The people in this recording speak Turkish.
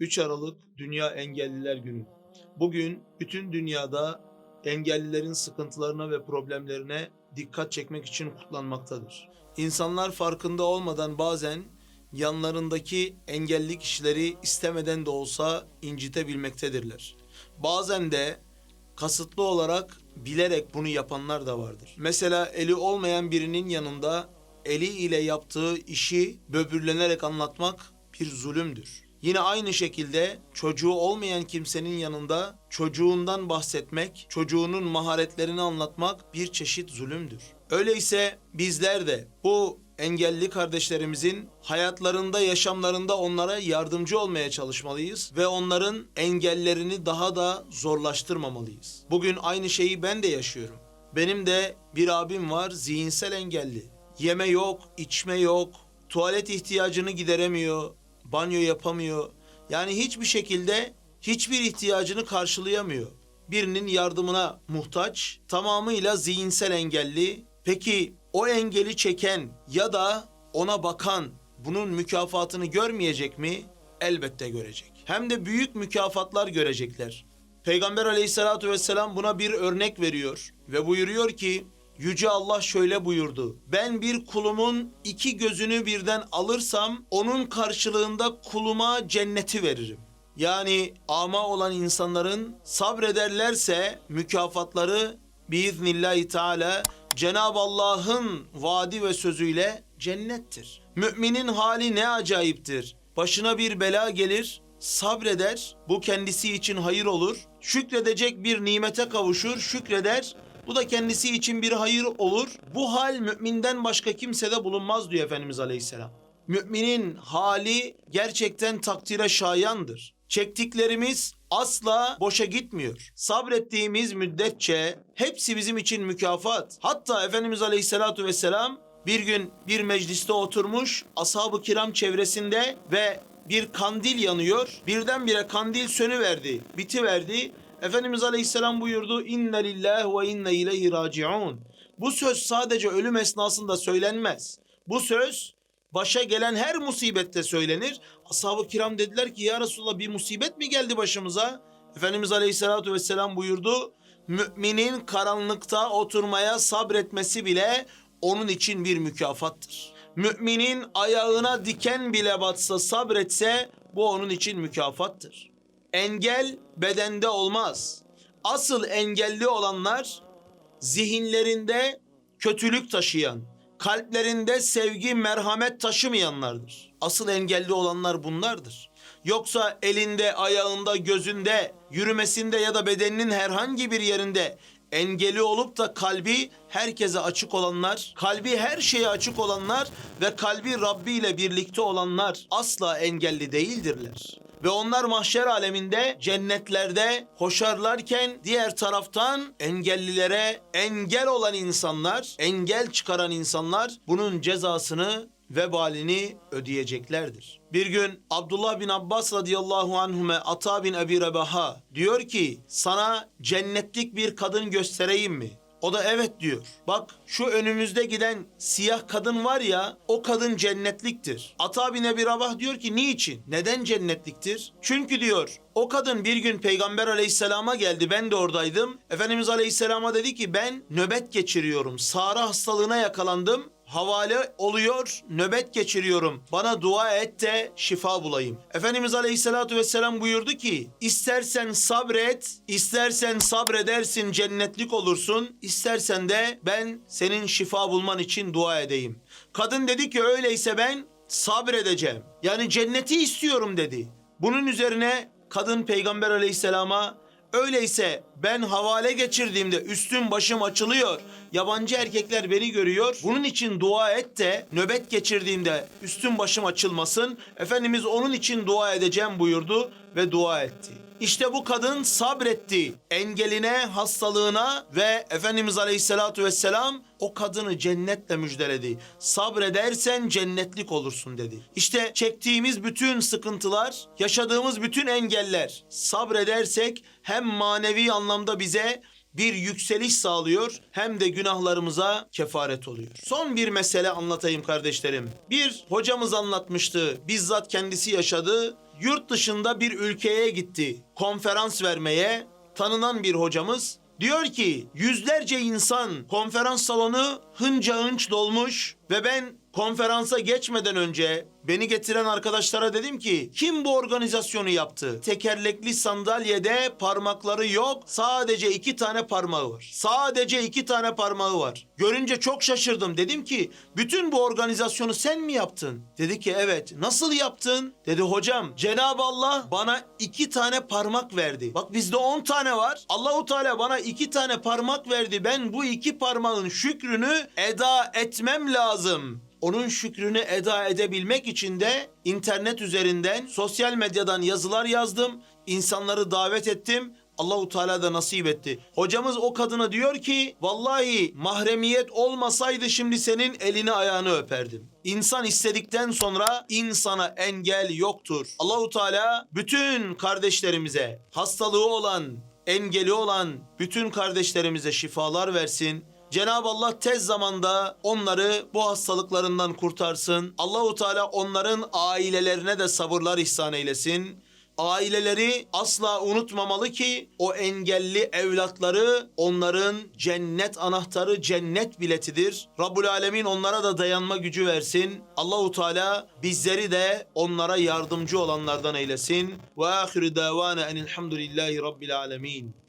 3 Aralık Dünya Engelliler Günü. Bugün bütün dünyada engellilerin sıkıntılarına ve problemlerine dikkat çekmek için kutlanmaktadır. İnsanlar farkında olmadan bazen yanlarındaki engelli kişileri istemeden de olsa incitebilmektedirler. Bazen de kasıtlı olarak bilerek bunu yapanlar da vardır. Mesela eli olmayan birinin yanında eli ile yaptığı işi böbürlenerek anlatmak bir zulümdür. Yine aynı şekilde çocuğu olmayan kimsenin yanında çocuğundan bahsetmek, çocuğunun maharetlerini anlatmak bir çeşit zulümdür. Öyleyse bizler de bu engelli kardeşlerimizin hayatlarında, yaşamlarında onlara yardımcı olmaya çalışmalıyız ve onların engellerini daha da zorlaştırmamalıyız. Bugün aynı şeyi ben de yaşıyorum. Benim de bir abim var zihinsel engelli. Yeme yok, içme yok, tuvalet ihtiyacını gideremiyor, banyo yapamıyor. Yani hiçbir şekilde hiçbir ihtiyacını karşılayamıyor. Birinin yardımına muhtaç, tamamıyla zihinsel engelli. Peki o engeli çeken ya da ona bakan bunun mükafatını görmeyecek mi? Elbette görecek. Hem de büyük mükafatlar görecekler. Peygamber aleyhissalatu vesselam buna bir örnek veriyor ve buyuruyor ki Yüce Allah şöyle buyurdu. Ben bir kulumun iki gözünü birden alırsam onun karşılığında kuluma cenneti veririm. Yani ama olan insanların sabrederlerse mükafatları biiznillahü teala Cenab-ı Allah'ın vaadi ve sözüyle cennettir. Müminin hali ne acayiptir. Başına bir bela gelir, sabreder, bu kendisi için hayır olur. Şükredecek bir nimete kavuşur, şükreder, bu da kendisi için bir hayır olur. Bu hal müminden başka kimsede bulunmaz diyor Efendimiz Aleyhisselam. Müminin hali gerçekten takdire şayandır. Çektiklerimiz asla boşa gitmiyor. Sabrettiğimiz müddetçe hepsi bizim için mükafat. Hatta Efendimiz Aleyhisselatu Vesselam bir gün bir mecliste oturmuş ashab-ı kiram çevresinde ve bir kandil yanıyor. Birdenbire kandil sönüverdi, bitiverdi. Efendimiz Aleyhisselam buyurdu inne lillahi ve inne ileyhi raciun. Bu söz sadece ölüm esnasında söylenmez. Bu söz başa gelen her musibette söylenir. Ashab-ı kiram dediler ki ya Resulallah bir musibet mi geldi başımıza? Efendimiz Aleyhisselatü Vesselam buyurdu. Müminin karanlıkta oturmaya sabretmesi bile onun için bir mükafattır. Müminin ayağına diken bile batsa sabretse bu onun için mükafattır. Engel bedende olmaz. Asıl engelli olanlar zihinlerinde kötülük taşıyan, kalplerinde sevgi, merhamet taşımayanlardır. Asıl engelli olanlar bunlardır. Yoksa elinde, ayağında, gözünde, yürümesinde ya da bedeninin herhangi bir yerinde engeli olup da kalbi herkese açık olanlar, kalbi her şeye açık olanlar ve kalbi Rabbi ile birlikte olanlar asla engelli değildirler. Ve onlar mahşer aleminde cennetlerde koşarlarken diğer taraftan engellilere engel olan insanlar, engel çıkaran insanlar bunun cezasını vebalini ödeyeceklerdir. Bir gün Abdullah bin Abbas radıyallahu anhume Ata bin Ebi Rebaha diyor ki sana cennetlik bir kadın göstereyim mi? O da evet diyor. Bak şu önümüzde giden siyah kadın var ya o kadın cennetliktir. Ata bin Ebi Rabah diyor ki niçin? Neden cennetliktir? Çünkü diyor o kadın bir gün Peygamber aleyhisselama geldi ben de oradaydım. Efendimiz aleyhisselama dedi ki ben nöbet geçiriyorum. Sara hastalığına yakalandım havale oluyor, nöbet geçiriyorum. Bana dua et de şifa bulayım. Efendimiz Aleyhisselatü Vesselam buyurdu ki, istersen sabret, istersen sabredersin cennetlik olursun, istersen de ben senin şifa bulman için dua edeyim. Kadın dedi ki öyleyse ben sabredeceğim. Yani cenneti istiyorum dedi. Bunun üzerine kadın Peygamber Aleyhisselam'a Öyleyse ben havale geçirdiğimde üstüm başım açılıyor. Yabancı erkekler beni görüyor. Bunun için dua et de nöbet geçirdiğimde üstüm başım açılmasın. Efendimiz onun için dua edeceğim buyurdu ve dua etti. İşte bu kadın sabretti. Engeline, hastalığına ve Efendimiz Aleyhisselatü Vesselam o kadını cennetle müjdeledi. Sabredersen cennetlik olursun dedi. İşte çektiğimiz bütün sıkıntılar, yaşadığımız bütün engeller sabredersek hem manevi anlamda bize bir yükseliş sağlıyor hem de günahlarımıza kefaret oluyor. Son bir mesele anlatayım kardeşlerim. Bir hocamız anlatmıştı. Bizzat kendisi yaşadı. Yurt dışında bir ülkeye gitti konferans vermeye. Tanınan bir hocamız diyor ki yüzlerce insan konferans salonu hınca hınç dolmuş ve ben konferansa geçmeden önce beni getiren arkadaşlara dedim ki kim bu organizasyonu yaptı? Tekerlekli sandalyede parmakları yok sadece iki tane parmağı var. Sadece iki tane parmağı var. Görünce çok şaşırdım dedim ki bütün bu organizasyonu sen mi yaptın? Dedi ki evet nasıl yaptın? Dedi hocam Cenab-ı Allah bana iki tane parmak verdi. Bak bizde on tane var. Allahu Teala bana iki tane parmak verdi. Ben bu iki parmağın şükrünü eda etmem lazım. Onun şükrünü eda edebilmek için de internet üzerinden, sosyal medyadan yazılar yazdım. insanları davet ettim. Allahu Teala da nasip etti. Hocamız o kadına diyor ki vallahi mahremiyet olmasaydı şimdi senin elini ayağını öperdim. İnsan istedikten sonra insana engel yoktur. Allahu Teala bütün kardeşlerimize hastalığı olan, engeli olan bütün kardeşlerimize şifalar versin. Cenab-ı Allah tez zamanda onları bu hastalıklarından kurtarsın. Allahu Teala onların ailelerine de sabırlar ihsan eylesin. Aileleri asla unutmamalı ki o engelli evlatları onların cennet anahtarı, cennet biletidir. Rabbul Alemin onlara da dayanma gücü versin. Allahu Teala bizleri de onlara yardımcı olanlardan eylesin. Ve ahiru davana enilhamdülillahi rabbil alemin.